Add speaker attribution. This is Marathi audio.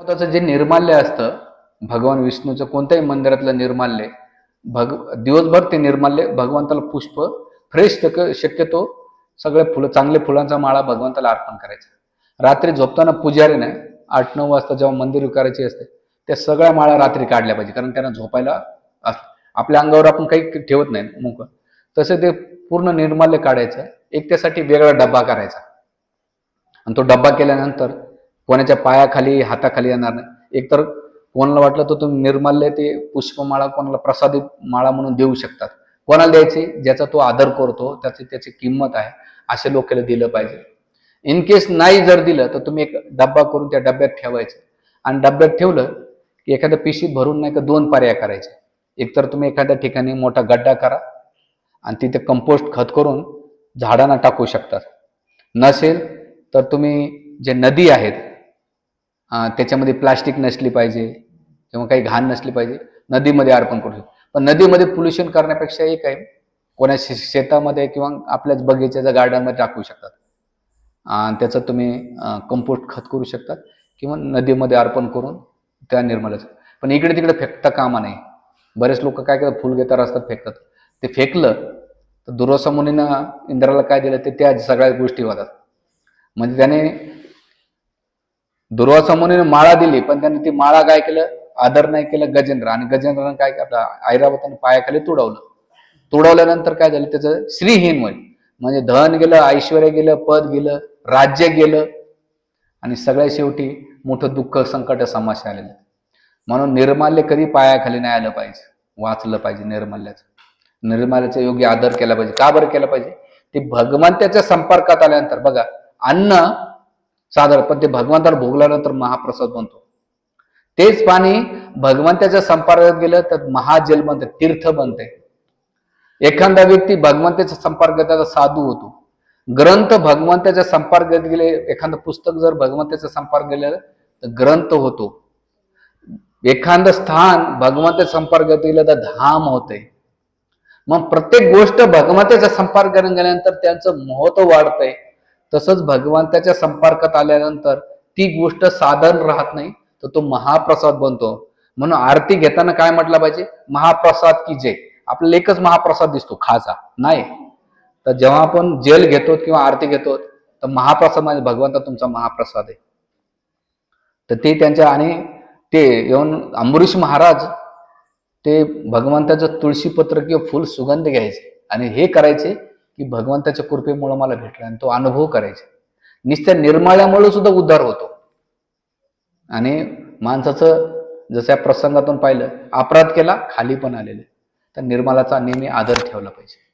Speaker 1: त्याचं जे निर्माल्य असतं भगवान विष्णूचं कोणत्याही मंदिरातलं निर्माल्य भग दिवसभर ते निर्माल्य भगवंताला पुष्प फ्रेश शक्यतो सगळे फुलं चांगले फुलांचा माळा भगवंताला अर्पण करायचा. रात्री झोपताना पुजारीने आठ नऊ वाजता जेव्हा मंदिर करायची असते त्या सगळ्या माळा रात्री काढल्या पाहिजे कारण त्यांना झोपायला आपल्या अंगावर आपण काही ठेवत नाही मुख. तसे ते पूर्ण निर्माल्य काढायचं एक त्यासाठी वेगळा डब्बा करायचा. आणि तो डब्बा केल्यानंतर कोणाच्या पायाखाली हाताखाली येणार नाही. एकतर कोणाला वाटलं तर तुम्ही निर्माल्य ते पुष्पमाळा कोणाला प्रसादी माळा म्हणून देऊ शकतात. कोणाला द्यायची? ज्याचा तो आदर करतो त्याची त्याची किंमत आहे अशा लोकांना दिलं पाहिजे. इन केस नाही जर दिलं तर तुम्ही एक डब्बा करून त्या डब्यात ठेवायचं. आणि डब्यात ठेवलं की एखाद्या पिशीत भरून नाही का दोन पर्याय करायचे. एकतर तुम्ही एखाद्या ठिकाणी मोठा गड्डा करा आणि तिथे कंपोस्ट खत करून झाडांना टाकू शकतात. नसेल तर तुम्ही जे नदी आहेत त्याच्यामध्ये प्लास्टिक नसली पाहिजे किंवा काही घाण नसली पाहिजे नदीमध्ये अर्पण करू शकतो. पण नदीमध्ये पोल्युशन करण्यापेक्षा एक आहे कोणा शे शेतामध्ये किंवा आपल्याच बगीच्याच्या गार्डनमध्ये टाकू शकतात. आणि त्याचं तुम्ही कंपोस्ट खत करू शकतात किंवा नदीमध्ये अर्पण करून त्या निर्मलाचं पण इकडे तिकडे फेकता कामा नाही बरेच लोक काय करतात फुल घेता रस्त्यात फेकतात. ते फेकलं तर दुर्वासा मुनीनं इंद्राला काय दिलं ते त्या सगळ्या गोष्टी होतात. म्हणजे त्याने दुर्वासा मुनीने माळा दिली पण त्यांनी ती माळा काय केलं? आदर नाही केलं गजेंद्र. आणि गजेंद्रानं काय आपला ऐरावतानं पायाखाली तुडवलं. तुडवल्यानंतर काय झालं? त्याचं श्रीहीन होईल म्हणजे धन गेलं ऐश्वर गेलं पद गेलं राज्य गेलं. आणि सगळ्या शेवटी मोठं दुःख संकट समाशी आलेलं. म्हणून निर्माल्य कधी पायाखाली नाही आलं पाहिजे. वाचलं पाहिजे निर्माल्याचं. निर्माल्याचा योग्य आदर केला पाहिजे. का बरं केला पाहिजे? ते भगवंताच्या संपर्कात आल्यानंतर. बघा अन्न साधारण पण ते भगवंताला भोगल्यानंतर महाप्रसाद बनतो. तेच पाणी भगवंताच्या संपर्कात गेलं तर महाजल बनते तीर्थ बनते. एखादा व्यक्ती भगवंताच्या संपर्कात साधू होतो. ग्रंथ भगवंताच्या संपर्कात गेले एखादं पुस्तक जर भगवंताच्या संपर्क गेलं तर ग्रंथ होतो. एखादं स्थान भगवंताच्या संपर्कात गेलं तर धाम होते. मग प्रत्येक गोष्ट भगवंताच्या संपर्कात गेल्यानंतर त्यांचं महत्त्व वाढतंय. तसंच भगवंताच्या संपर्कात आल्यानंतर ती गोष्ट साधन राहत नाही तर तो महाप्रसाद बनतो. म्हणून आरती घेताना काय म्हटलं पाहिजे? महाप्रसाद की जय. आपल्याला एकच महाप्रसाद दिसतो खासा नाही. तर जेव्हा आपण जेल घेतो किंवा आरती घेतो तर महाप्रसाद म्हणजे भगवंता तुमचा महाप्रसाद आहे. तर ते त्यांच्या आणि ते येऊन अंबरीश महाराज ते भगवंताचं तुळशीपत्र किंवा फुल सुगंध घ्यायचे आणि हे करायचे की भगवंताच्या कृपेमुळं मला भेटलं आणि तो अनुभव करायचा. नुसत्या निर्माळ्यामुळे सुद्धा उद्धार होतो. आणि माणसाचं जसं या प्रसंगातून पाहिलं अपराध केला खाली पण आलेले. तर निर्मलाचा नेहमी आदर ठेवला पाहिजे.